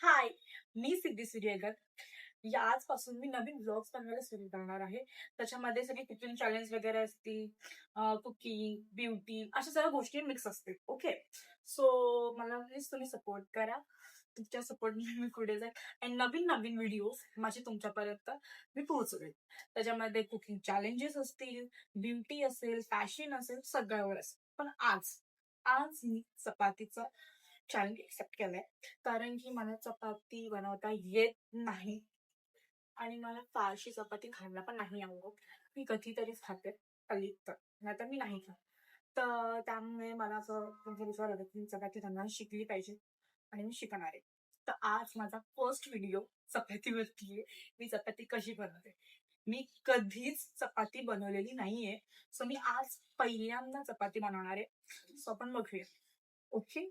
हाय मी सिद्धी सूर्यगर या आजपासून मी नवीन ब्लॉग्स बनवायला सुरू करणार आहे. त्याच्यामध्ये सगळे किचन चॅलेंज वगैरे असतील कुकिंग ब्युटी अशा सगळ्या गोष्टी मिक्स असतील ओके सो मला प्लीज तुम्ही सपोर्ट करा. तुमच्या सपोर्टने मी पुढे जाईल. आणि नवीन नवीन व्हिडिओज माझे तुमच्यापर्यंत मी पोहोचवेल. त्याच्यामध्ये कुकिंग चॅलेंजेस असतील ब्युटी असेल फॅशन असेल सगळ्यावर असेल. पण आज आज मी चपातीचा चॅलेंज एक्सेप्ट केलंय. कारण की मला चपाती बनवता येत नाही. आणि मला फारशी चपाती खायला पण नाही आवडत. मी कधीतरीच खाते कधी तर नाही तर मी नाही खात. तर त्यामुळे मला असं तुमचा विचार होता की चपाती त्यांना शिकली पाहिजे. आणि मी शिकणार आहे. तर आज माझा फर्स्ट व्हिडिओ चपातीवरती आहे. मी चपाती कशी बनवते? मी कधीच चपाती बनवलेली नाहीये. सो मी आज पहिल्यांदा चपाती बनवणार आहे. सो आपण बघूया. ओके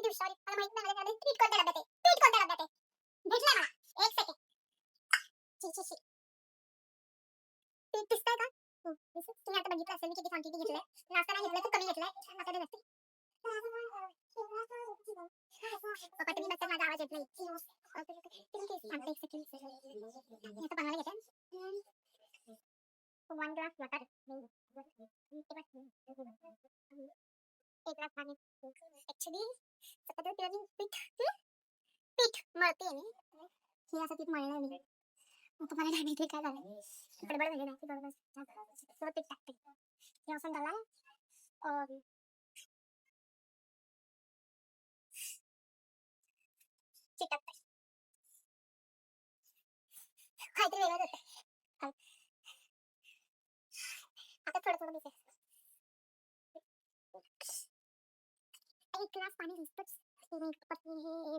किती सॉरी मला माहित नाही मला ट्वीट कोणत्या डब्यात आहे ट्वीट कोणत्या डब्यात आहे भेटलं मला एक सेकंड ची ची ची पीठ दिसतंय का हं, दिसत तुम्ही आता बघितलं असेल मी किती क्वांटिटी घेतलंय नाश्ता नाही घेतलाय खूप कमी घेतलाय आता नसते चपाती बसत माझा आवाज येत नाही थांबते एक सेकंड आता बनवायला घेते वन ग्लास वॉटर एक ग्लास पाणी ऍक्च्युली चपाती पिळाली पीठ. पीठ मळते मी. हे असं पीठ मळलं मी. मग तुम्हाला नाही माहिती काय झालं? गडबड झाली नाही बरोबर. सगळं पीठ टाकते. हे असं झालं. चिटकते. काहीतरी वेगळं होतं. आता थोडं थोडं दिसेल एक ग्लास पाणी दिसतच पत्नी हे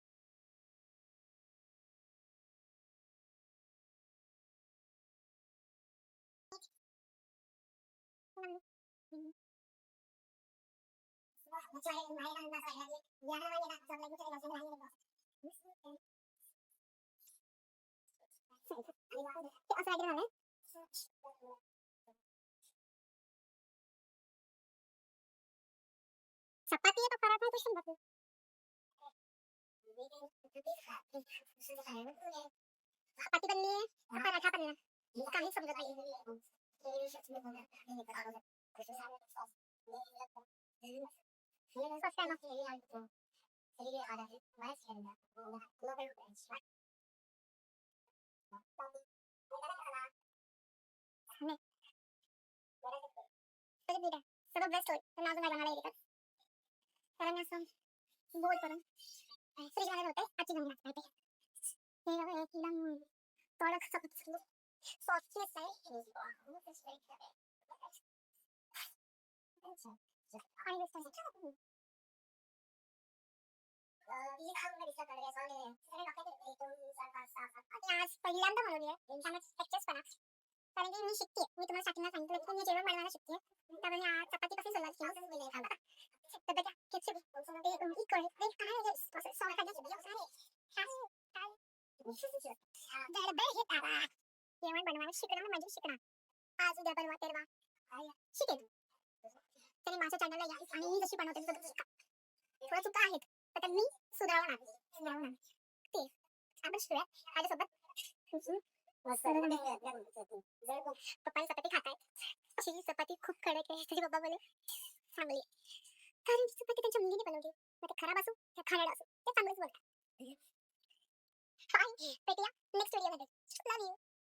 असं वगैरे झालंय चपाती आहे का पराठा आहे तो समजत नाही. चपाती बनली आहे का पराठा बनला काही समजत नाही Mira, så ska man flyga ut och flyga över marken. Lova ihop en svart. すごくベストな危ないが流れてる。さらにその、ボーイとの、それじゃなくて、あっちのになってて。映画は映画も、登録されてる。そう、小さい。बघा एकदम कडक आज पहिल्यांदा बनवली आहे पण कारण की मी शिकते मी तुम्हाला स्टार्टिंगला सांगितलं की मी जेवण बनवायला शिकते त्यामुळे आज चपाती सुरुवात केली जेवण बनवायला शिकणार. म्हणजे शिकणार आज उद्या बनवा तेरवा. शिकेल. तरी माझ्या चॅनलला या आणि मी जशी बनवते थोड्या चुका आहेत तर मी सुधारवणार सुधारवणार ते आपण शिकूया माझ्यासोबत पप्पानी चपाती खातायत. अशी चपाती खूप कडक आहे. त्याचे पप्पा बोले चांगली. कारण चपाती त्यांच्या मुलीने बनवली. मग ते खराब असो या खाण्याला असो ते चांगलेच बोलतात. बाय भेटूया नेक्स्ट व्हिडिओमध्ये. Love you